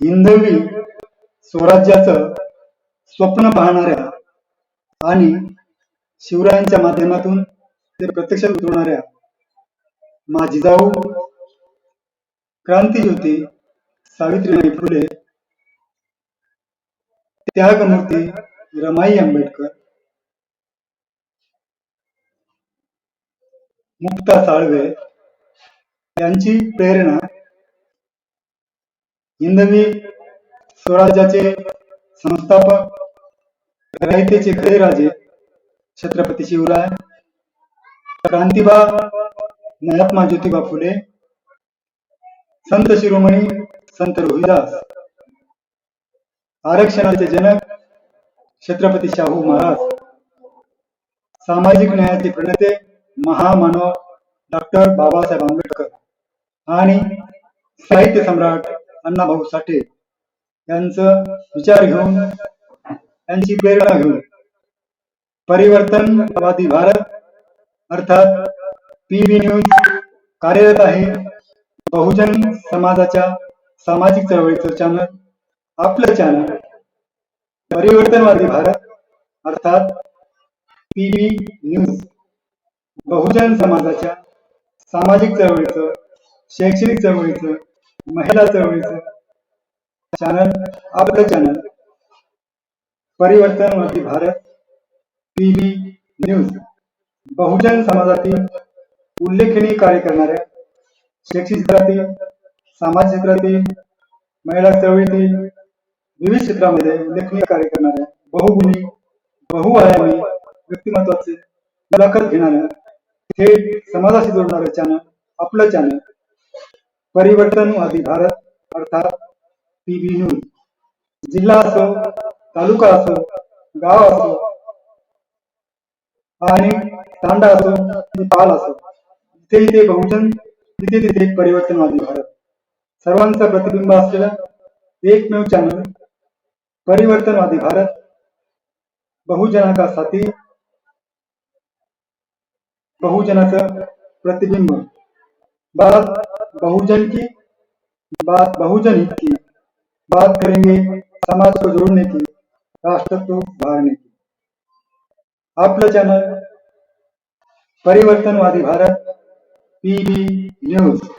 हिंदवी स्वराज्याचं स्वप्न पाहणाऱ्या आणि शिवरायांच्या माध्यमातून ते प्रत्यक्षात उतरवणाऱ्या माझी जाऊ क्रांतीज्योती सावित्रीबाई फुले त्यागमूर्ती रमाई आंबेडकर मुक्ता साळवे यांची प्रेरणा हिंदवी स्वराज्याचे संस्थापक रयतेचे खरे राजे छत्रपती शिवराय क्रांतिबा महात्मा ज्योतिबा फुले संत शिरोमणी संत रोहिदास आरक्षणाचे जनक छत्रपती शाहू महाराज सामाजिक न्यायाचे प्रणेते महामानव डॉक्टर बाबासाहेब आंबेडकर आणि साहित्य सम्राट अण्णाभाऊ साठे यांचं विचार घेऊन त्यांची प्रेरणा घेऊन परिवर्तनवादी भारत अर्थात पीबी न्यूज कार्यरत आहे. बहुजन समाजाच्या सामाजिक चळवळीचं चॅनल आपलं चॅनल परिवर्तनवादी भारत अर्थात पीबी न्यूज. बहुजन समाजाच्या सामाजिक चळवळीचं शैक्षणिक चळवळीचं महिला चळवळीचं चॅनल आपलं channel. Parivartanwadi Bharat TV news. बहुजन समाजातील उल्लेखनीय कार्य करणाऱ्या शैक्षणिक क्षेत्रातील समाज क्षेत्रातील महिला चळवळीतील विविध क्षेत्रामध्ये उल्लेखनीय कार्य करणाऱ्या बहुगुणी बहुआयामी व्यक्तिमत्वाचे मुलाखत घेणाऱ्या थेट समाजाशी जोडणारे चॅनल आपलं चॅनल. परिवर्तनवादी भारत अर्थात पीबी न्यूज. जिल्हा असो तालुका असो गाव असो आणि तांडा असो पाल असो जिथे इथे बहुजन तिथे तिथे परिवर्तनवादी भारत. सर्वांचा प्रतिबिंब असलेला एकमेव चॅनल परिवर्तनवादी भारत. बहुजना का साथी बहुजनाचं प्रतिबिंब. भारत बहुजन की बात, बहुजन हित की बात करेंगे, समाज को जोड़ने की, राष्ट्र को उभारने की। आपलं channel, Parivartanwadi Bharat PB news.